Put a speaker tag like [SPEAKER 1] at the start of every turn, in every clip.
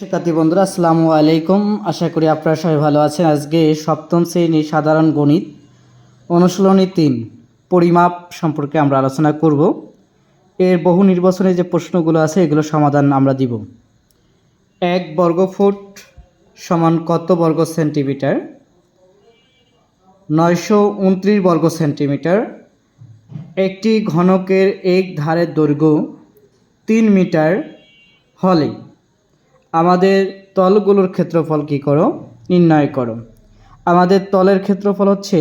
[SPEAKER 1] শিক্ষার্থী বন্ধুরা, আসসালামু আলাইকুম। আশা করি আপনারা সবাই ভালো আছেন। আজকে সপ্তম শ্রেণির সাধারণ গণিত অনুশীলনী তিন, পরিমাপ সম্পর্কে আমরা আলোচনা করব। এর বহু নির্বাচনে যে প্রশ্নগুলো আছে, এগুলো সমাধান আমরা দিব। এক বর্গ ফুট সমান কত বর্গ সেন্টিমিটার? নয়শো উনত্রিশ বর্গ সেন্টিমিটার। একটি ঘনকের এক ধারের দৈর্ঘ্য তিন মিটার হলে আমাদের তলগুলোর ক্ষেত্রফল কী করো? নির্ণয় করো। আমাদের তলের ক্ষেত্রফল হচ্ছে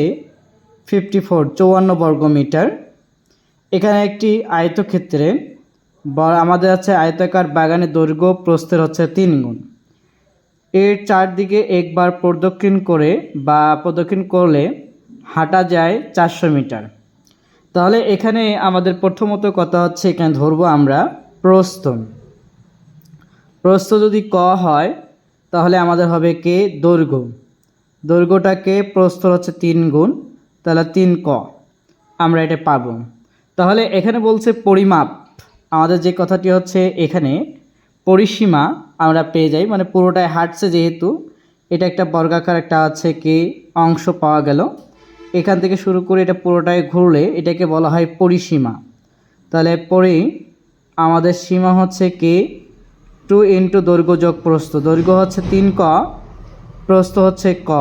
[SPEAKER 1] ফিফটি ফোর চৌয়ান্ন বর্গ মিটার। এখানে একটি আয়তক্ষেত্রে আমাদের আছে আয়তাকার বাগানের দৈর্ঘ্য, প্রস্থের হচ্ছে তিন গুণ। এর চারদিকে একবার প্রদক্ষিণ করে বা প্রদক্ষিণ করলে হাঁটা যায় চারশো মিটার। তাহলে এখানে আমাদের প্রথমত কথা হচ্ছে, এখানে ধরবো আমরা প্রস্থ। প্রস্থ যদি ক হয়, তাহলে আমাদের হবে কে? দৈর্ঘ্য। দৈর্ঘ্যটাকে প্রস্থ হচ্ছে তিন গুণ, তাহলে তিন ক। আমরা এটা পাবো। তাহলে এখানে বলছে পরিমাপ। আমাদের যে কথাটি হচ্ছে এখানে, পরিসীমা আমরা পেয়ে যাই মানে পুরোটাই হাঁটছে যেহেতু, এটা একটা বর্গাকার একটা আছে কি? অংশ পাওয়া গেল। এখান থেকে শুরু করে এটা পুরোটাই ঘুরলে এটাকে বলা হয় পরিসীমা। তাহলে পরি আমাদের সীমা হচ্ছে কি? টু ইন্টু দৈর্ঘ্য যোগ প্রস্থ। দৈর্ঘ্য হচ্ছে তিন ক, প্রস্থ হচ্ছে ক।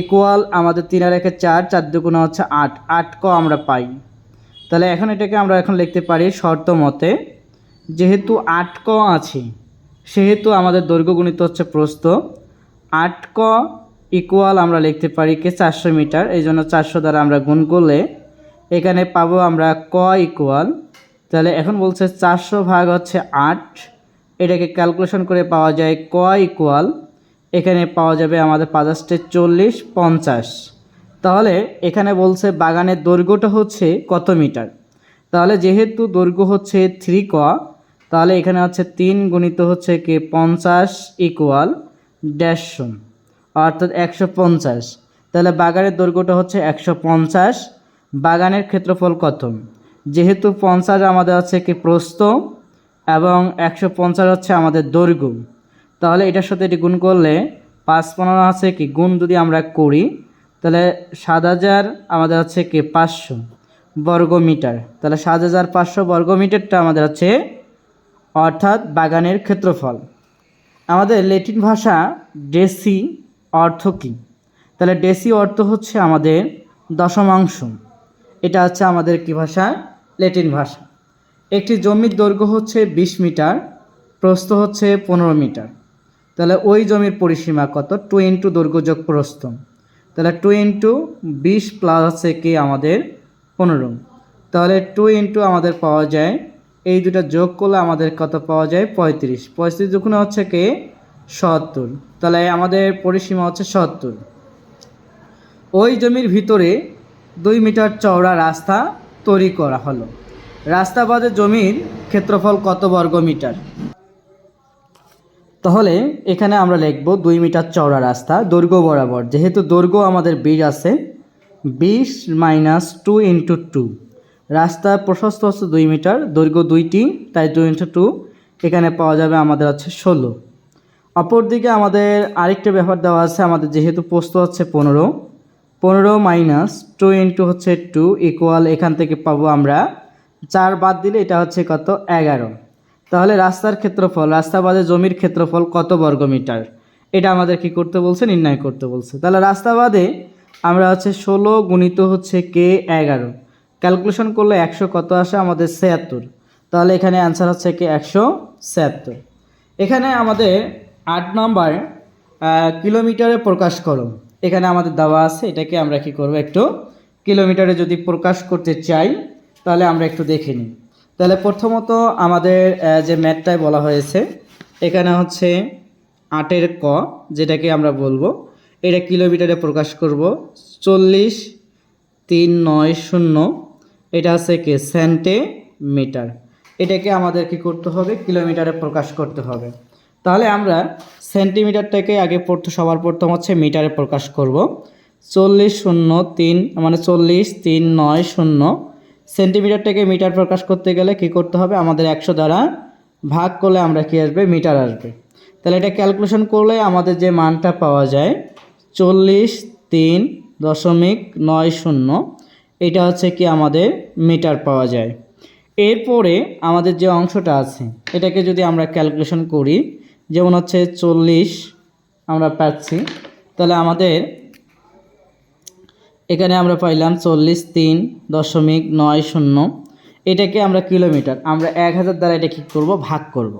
[SPEAKER 1] ইকুয়াল আমাদের তিন আর একে চার চার দুগুণ হচ্ছে আট। আট ক আমরা পাই। তাহলে এখন এটাকে আমরা এখন লিখতে পারি শর্ত মতে, যেহেতু আট ক আছে, সেহেতু আমাদের দৈর্ঘ্য গুণিত হচ্ছে প্রস্থ। আট ক ইকুয়াল আমরা লিখতে পারি কে চারশো মিটার, এই জন্য চারশো দ্বারা আমরা গুণ করলে এখানে পাবো আমরা ক ইকুয়াল। তাহলে এখন বলছে চারশো ভাগ হচ্ছে আট এটাকে ক্যালকুলেশন করে পাওয়া যায় ক ইকুয়াল এখানে পাওয়া যাবে আমাদের পাঁচাশটে চল্লিশ, পঞ্চাশ। তাহলে এখানে বলছে বাগানের দৈর্ঘ্যটা হচ্ছে কত মিটার? তাহলে যেহেতু দৈর্ঘ্য হচ্ছে থ্রি ক, তাহলে এখানে হচ্ছে তিন গুণিত হচ্ছে কি? পঞ্চাশ ইকুয়াল দেড়শো অর্থাৎ একশো পঞ্চাশ। তাহলে বাগানের দৈর্ঘ্যটা হচ্ছে একশো পঞ্চাশ, বাগানের ক্ষেত্রফল কত? যেহেতু পঞ্চাশ আমাদের হচ্ছে কি? প্রস্থ এবং একশো পঞ্চাশ হচ্ছে আমাদের দৈর্ঘ্য। তাহলে এটার সাথে এটি গুণ করলে পাঁচ পনেরো আছে কি? গুণ যদি আমরা করি, তাহলে সাত হাজার আমাদের হচ্ছে কি? পাঁচশো বর্গ মিটার। তাহলে সাত হাজার পাঁচশো বর্গ মিটারটা আমাদের হচ্ছে অর্থাৎ বাগানের ক্ষেত্রফল। আমাদের ল্যাটিন ভাষা ডেসি অর্থ কী? তাহলে ডেসি অর্থ হচ্ছে আমাদের দশমাংশ। এটা হচ্ছে আমাদের কি ভাষা? ল্যাটিন ভাষা। একটি জমির দৈর্ঘ্য হচ্ছে বিশ মিটার, প্রস্থ হচ্ছে পনেরো মিটার। তাহলে ওই জমির পরিসীমা কত? টু ইন্টু দৈর্ঘ্য যোগ প্রস্থ। তাহলে টু ইন্টু বিশ প্লাস হচ্ছে কি আমাদের পনেরো। তাহলে টু ইন্টু আমাদের পাওয়া যায়, এই দুটো যোগ করলে আমাদের কত পাওয়া যায়? পঁয়ত্রিশ। পঁয়ত্রিশ যখন হচ্ছে কি? সত্তর। তাহলে আমাদের পরিসীমা হচ্ছে সত্তর। ওই জমির ভিতরে দুই মিটার চওড়া রাস্তা তৈরি করা হলো। রাস্তা বাদে জমির ক্ষেত্রফল কত বর্গ মিটার? তাহলে এখানে আমরা লিখব দুই মিটার চওড়া রাস্তা, দৈর্ঘ্য বরাবর। যেহেতু দৈর্ঘ্য আমাদের বিশ আছে, বিশ মাইনাস টু ইন্টু টু। রাস্তা প্রশস্ত হচ্ছে দুই মিটার, দৈর্ঘ্য দুইটি, তাই দুই ইন্টু টু। এখানে পাওয়া যাবে আমাদের হচ্ছে ষোলো। অপরদিকে আমাদের আরেকটা ব্যাপার দেওয়া আছে, আমাদের যেহেতু পোস্ত হচ্ছে পনেরো পনেরো মাইনাস টু ইন্টু হচ্ছে টু ইকুয়াল এখান থেকে পাবো আমরা চার বাদ দিলে এটা হচ্ছে কত? এগারো। তাহলে রাস্তার ক্ষেত্রফল, রাস্তা বাদে জমির ক্ষেত্রফল কত বর্গ মিটার? এটা আমাদের কি করতে বলছে? নির্ণয় করতে বলছে। তাহলে রাস্তা বাদে আমরা হচ্ছে ষোলো গুণিত হচ্ছে কে? এগারো। ক্যালকুলেশন করলে একশো কত আসে? আমাদের ছিয়াত্তর। তাহলে এখানে অ্যান্সার হচ্ছে কি? একশো ছিয়াত্তর। এখানে আমাদের আট নম্বর কিলোমিটারে প্রকাশ করো। এখানে আমাদের দেওয়া আছে। এটাকে আমরা কি করব? একটু কিলোমিটারে যদি প্রকাশ করতে চাই তাহলে আমরা একটু দেখে নিই। তাহলে প্রথমত আমাদের যে ম্যাথটায় বলা হয়েছে, এখানে হচ্ছে আটের ক, যেটাকে আমরা বলব। এটা কিলোমিটারে প্রকাশ করব। চল্লিশ, তিন, নয়, শূন্য। এটা হচ্ছে কি? সেন্টিমিটার। এটাকে আমাদের কি করতে হবে, কিলোমিটারে প্রকাশ করতে হবে। তাহলে আমরা সেন্টিমিটারটাকে আগে পড়তে, সবার প্রথম হচ্ছে মিটারে প্রকাশ করব। চল্লিশ, শূন্য, তিন মানে চল্লিশ, তিন, নয়, শূন্য। সেন্টিমিটারটাকে মিটার প্রকাশ করতে গেলে কি করতে হবে? আমাদের একশো দ্বারা ভাগ করলে আমরা কি আসবে? মিটার আসবে। তাহলে এটা ক্যালকুলেশন করলে আমাদের যে মানটা পাওয়া যায় চল্লিশ তিন দশমিক নয় শূন্য, এটা হচ্ছে কি আমাদের মিটার পাওয়া যায়। এরপরে আমাদের যে অংশটা আছে, এটাকে যদি আমরা ক্যালকুলেশন করি, যেমন হচ্ছে চল্লিশ আমরা পাচ্ছি, তাহলে আমাদের এখানে আমরা পাইলাম চল্লিশ তিন দশমিক নয় শূন্য। এটাকে আমরা কিলোমিটার, আমরা এক হাজার দ্বারা এটা কী করব? ভাগ করব।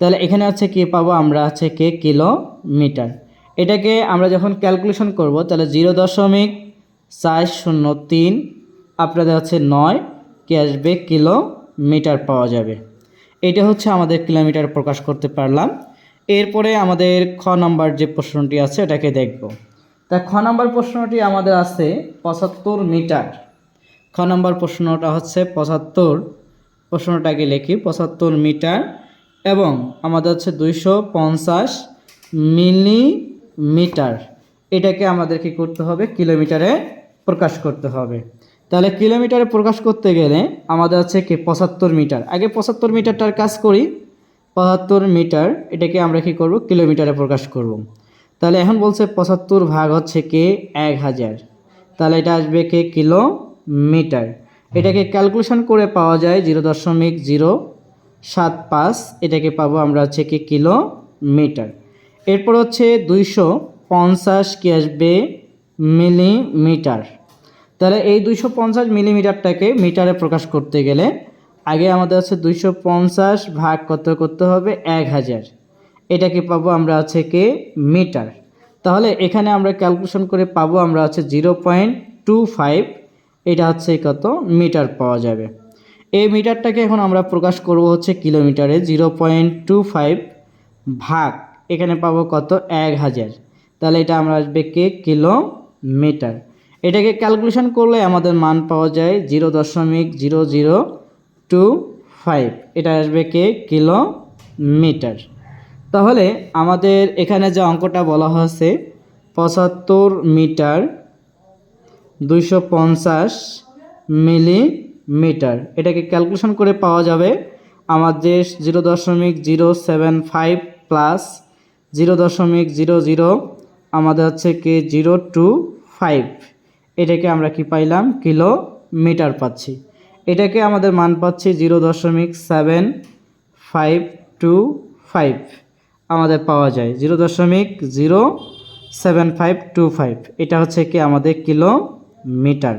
[SPEAKER 1] তাহলে এখানে হচ্ছে কি পাবো? আমরা হচ্ছে কে কিলোমিটার। এটাকে আমরা যখন ক্যালকুলেশন করব, তাহলে জিরো দশমিক চার শূন্য তিন আপনাদের হচ্ছে নয় কি আসবে? কিলোমিটার পাওয়া যাবে। এটা হচ্ছে আমাদের কিলোমিটার প্রকাশ করতে পারলাম। এরপরে আমাদের খ নম্বর যে প্রশ্নটি আছে, এটাকে দেখব। তা খ নম্বর প্রশ্নটি আমাদের আছে পঁচাত্তর মিটার। খ নম্বর প্রশ্নটা হচ্ছে পঁচাত্তর, প্রশ্নটাকে লিখি, পঁচাত্তর মিটার এবং আমাদের হচ্ছে দুইশো পঞ্চাশ মিলিমিটার। এটাকে আমাদের কি করতে হবে, কিলোমিটারে প্রকাশ করতে হবে। তাহলে কিলোমিটারে প্রকাশ করতে গেলে আমাদের হচ্ছে কি পঁচাত্তর মিটার। আগে পঁচাত্তর মিটারটার কাজ করি, পঁচাত্তর মিটার, এটাকে আমরা কি করব? কিলোমিটারে প্রকাশ করব। তাহলে এখন বলছে পঁচাত্তর ভাগ হচ্ছে কে? এক হাজার। তাহলে এটা আসবে কে? কিলোমিটার। এটাকে ক্যালকুলেশন করে পাওয়া যায় জিরো দশমিক জিরো সাত পাঁচ। এটাকে পাবো আমরা হচ্ছে কি? কিলোমিটার। এরপর হচ্ছে দুইশো পঞ্চাশ কি আসবে? মিলিমিটার। তাহলে এই দুইশো পঞ্চাশ মিলিমিটারটাকে মিটারে প্রকাশ করতে গেলে আগে আমাদের হচ্ছে দুইশো পঞ্চাশ ভাগ কত করতে হবে? এক হাজার। এটাকে পাবো আমরা আছে কে মিটার? তাহলে এখানে আমরা ক্যালকুলেশন করে পাবো আমরা হচ্ছে জিরো পয়েন্ট টু ফাইভ, এটা হচ্ছে কত? মিটার পাওয়া যাবে। এই মিটারটাকে এখন আমরা প্রকাশ করব হচ্ছে কিলোমিটারে জিরো পয়েন্ট টু ফাইভ ভাগ, এখানে পাবো কত? এক হাজার। তাহলে এটা আমরা আসবে কে? কিলোমিটার। এটাকে ক্যালকুলেশন করলে আমাদের মান পাওয়া যায় জিরো দশমিক জিরো জিরো টু ফাইভ, এটা আসবে কে? কিলোমিটার। তাহলে আমাদের এখানে যে অঙ্কটা বলা হয়েছে, পঁচাত্তর মিটার দুইশো পঞ্চাশ মিলিমিটার। এটাকে ক্যালকুলেশন করে পাওয়া যাবে আমাদের জিরো দশমিক zero seven five plus zero দশমিক জিরো জিরো, আমাদের হচ্ছে কি জিরো টু ফাইভ। এটাকে আমরা কি পাইলাম? কিলোমিটার পাচ্ছি। এটাকে আমাদের মান পাচ্ছি জিরো দশমিক সেভেন ফাইভ টু ফাইভ। আমাদের পাওয়া যায়। জিরো দশমিক zero seven five two five. এটা হচ্ছে কি আমাদের কিলোমিটার।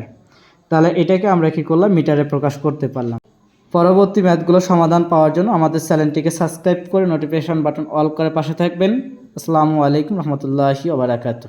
[SPEAKER 1] তাহলে এটাকে আমরা কি করলাম? মিটারে প্রকাশ করতে পারলাম। পরবর্তী ম্যাথগুলো সমাধান পাওয়ার জন্য আমাদের চ্যানেলটিকে সাবস্ক্রাইব করে নোটিফিকেশান বাটন অল করে পাশে থাকবেন। আসসালামু আলাইকুম রহমতুল্লাহি ওবরাকাতু